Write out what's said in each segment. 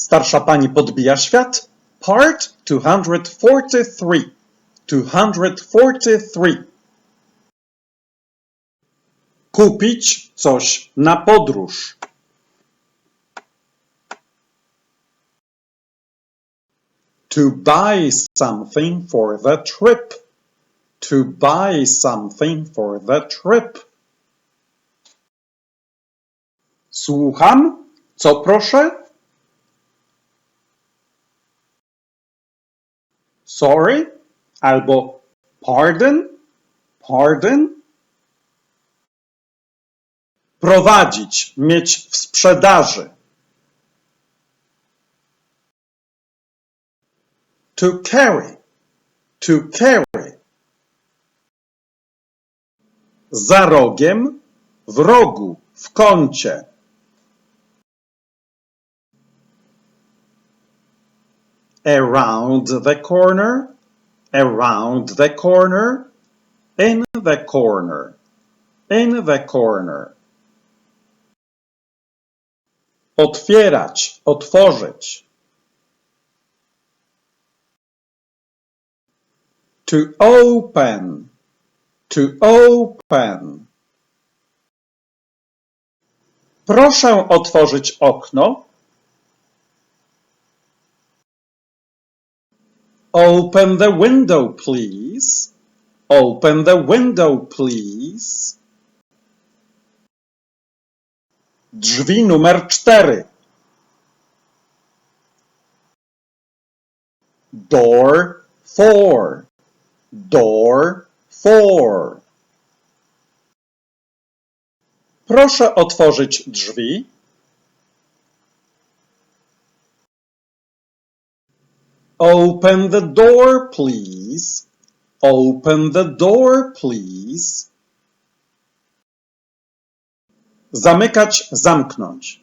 Starsza pani podbija świat. Part 243. 243. Kupić coś na podróż. To buy something for the trip. To buy something for the trip. Słucham? Co proszę? Sorry? Albo pardon? Pardon? Prowadzić, mieć w sprzedaży. To carry. To carry. Za rogiem, w rogu, w kącie. Around the corner, around the corner, in the corner, in the corner. Otwierać, otworzyć. To open, to open. Proszę otworzyć okno. Open the window, please. Open the window, please. Drzwi numer cztery. Door four. Door four. Proszę otworzyć drzwi. Open the door, please. Open the door, please. Zamykać, zamknąć.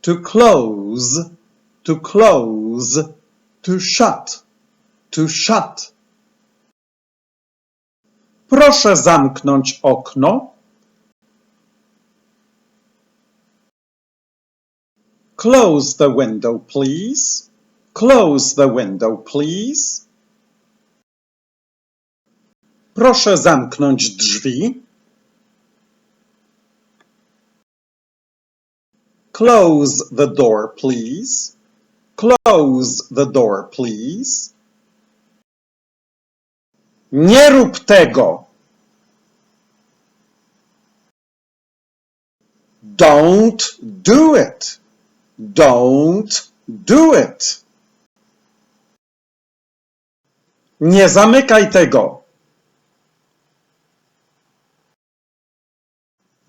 To close, to close, to shut, to shut. Proszę zamknąć okno. Close the window, please. Close the window, please. Proszę zamknąć drzwi. Close the door, please. Close the door, please. Nie rób tego. Don't do it. Don't do it. Nie zamykaj tego.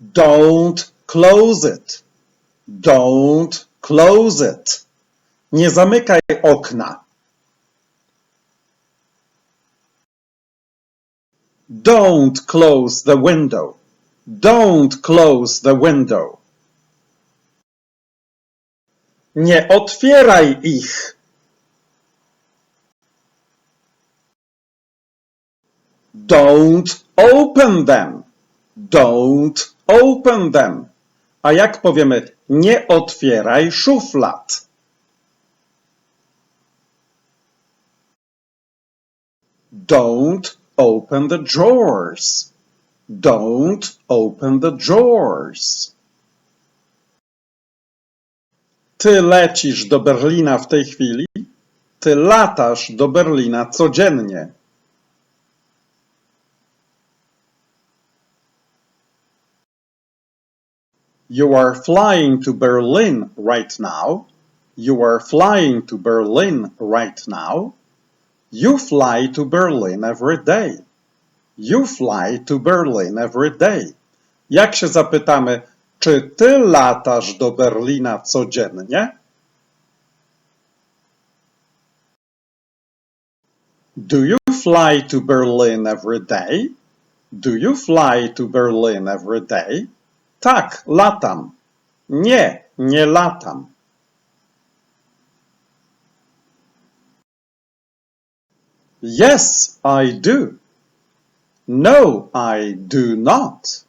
Don't close it. Don't close it. Nie zamykaj okna. Don't close the window. Don't close the window. Nie otwieraj ich. Don't open them. Don't open them. A jak powiemy, nie otwieraj szuflad. Don't open the drawers. Don't open the drawers. Ty lecisz do Berlina w tej chwili? Ty latasz do Berlina codziennie. You are flying to Berlin right now. You are flying to Berlin right now. You fly to Berlin every day. You fly to Berlin every day. Jak się zapytamy, czy ty latasz do Berlina codziennie? Do you fly to Berlin every day? Do you fly to Berlin every day? Tak, latam. Nie, nie latam. Yes, I do. No, I do not.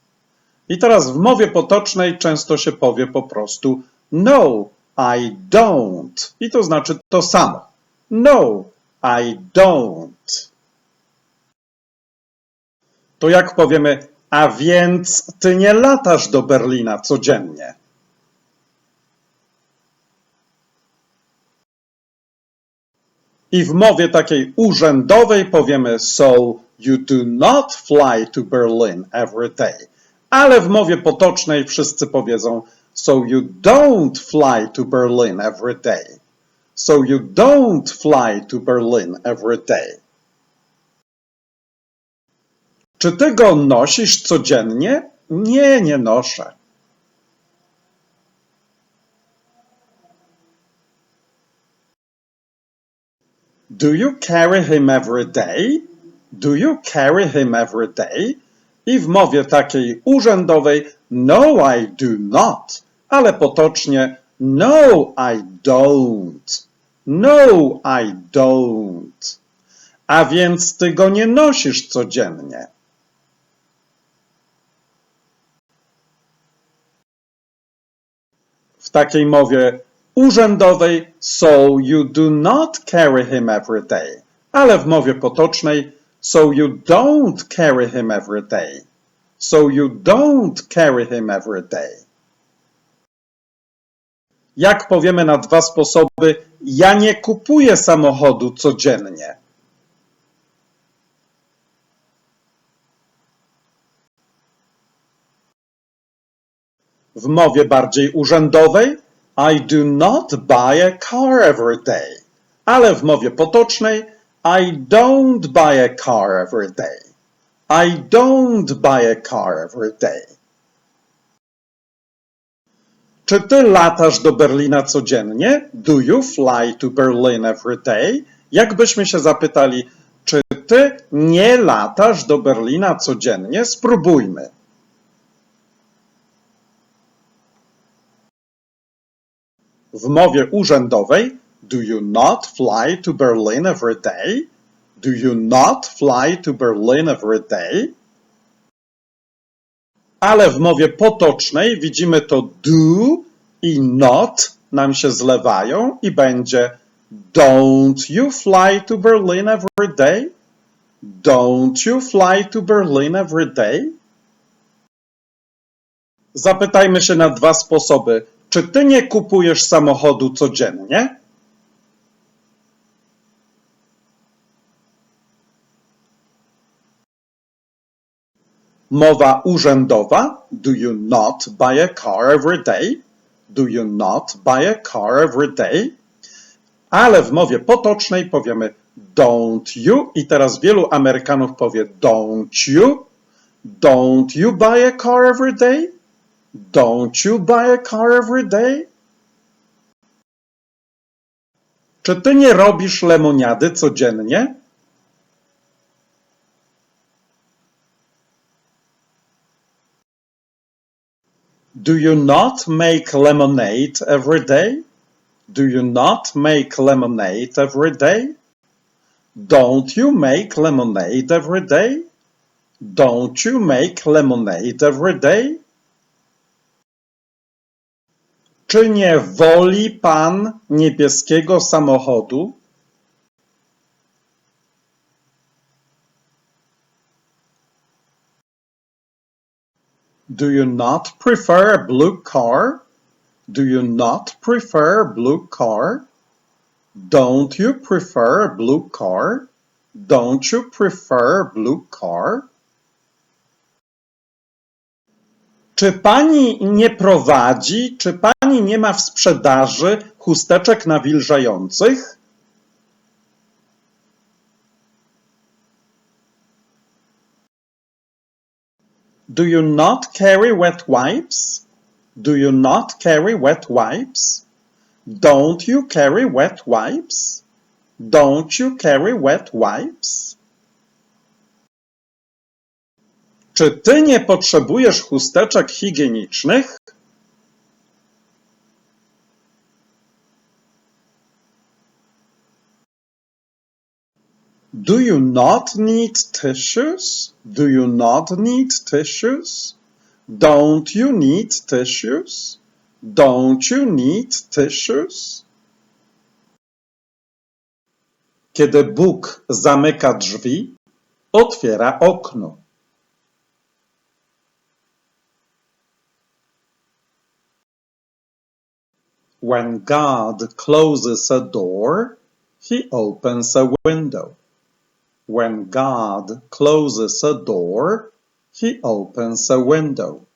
I teraz w mowie potocznej często się powie po prostu no, I don't. I to znaczy to samo. No, I don't. To jak powiemy, a więc ty nie latasz do Berlina codziennie. I w mowie takiej urzędowej powiemy so you do not fly to Berlin every day. Ale w mowie potocznej wszyscy powiedzą so you don't fly to Berlin every day. So you don't fly to Berlin every day. Czy ty go nosisz codziennie? Nie, nie noszę. Do you carry him every day? Do you carry him every day? I w mowie takiej urzędowej no I do not, ale potocznie no I don't. No I don't. A więc ty go nie nosisz codziennie. W takiej mowie urzędowej so you do not carry him every day, ale w mowie potocznej so you don't carry him every day. So you don't carry him every day. Jak powiemy na dwa sposoby, ja nie kupuję samochodu codziennie. W mowie bardziej urzędowej I do not buy a car every day. Ale w mowie potocznej I don't buy a car every day. I don't buy a car every day. Czy ty latasz do Berlina codziennie? Do you fly to Berlin every day? Jakbyśmy się zapytali, czy ty nie latasz do Berlina codziennie? Spróbujmy. W mowie urzędowej Do you not fly to Berlin every day? Do you not fly to Berlin every day? Ale w mowie potocznej widzimy to do i not nam się zlewają i będzie Don't you fly to Berlin every day? Don't you fly to Berlin every day? Zapytajmy się na dwa sposoby. Czy ty nie kupujesz samochodu codziennie? Mowa urzędowa. Do you not buy a car every day? Do you not buy a car every day? Ale w mowie potocznej powiemy don't you i teraz wielu Amerykanów powie don't you. Don't you buy a car every day? Don't you buy a car every day? Czy ty nie robisz lemoniady codziennie? Do you not make lemonade every day? Do you not make lemonade every day? Don't you make lemonade every day? Don't you make lemonade every day? Czy nie woli pan niebieskiego samochodu? Do you not prefer a blue car? Do you not prefer a blue car? Don't you prefer a blue car? Don't you prefer a blue car? Czy pani nie prowadzi, czy pani nie ma w sprzedaży chusteczek nawilżających? Do you not carry wet wipes? Do you not carry wet wipes? Don't you carry wet wipes? Don't you carry wet wipes? Czy ty nie potrzebujesz chusteczek higienicznych? Do you not need tissues? Do you not need tissues? Don't you need tissues? Don't you need tissues? Kiedy Bóg zamyka drzwi, otwiera okno. When God closes a door, he opens a window. When God closes a door, he opens a window.